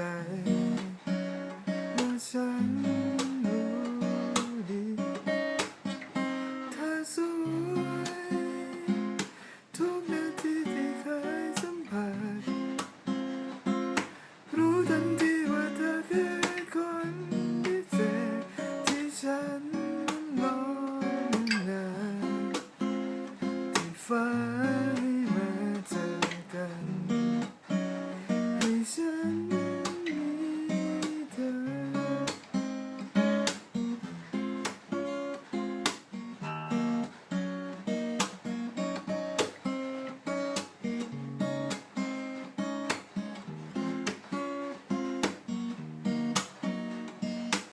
ใจว่าฉันรู้ดีเธอสวยทุกนาทีที่เคยสัมผัส รู้ทันทีว่าเธอคือคนพิเศษที่ฉันรอมานานที่ฟ้า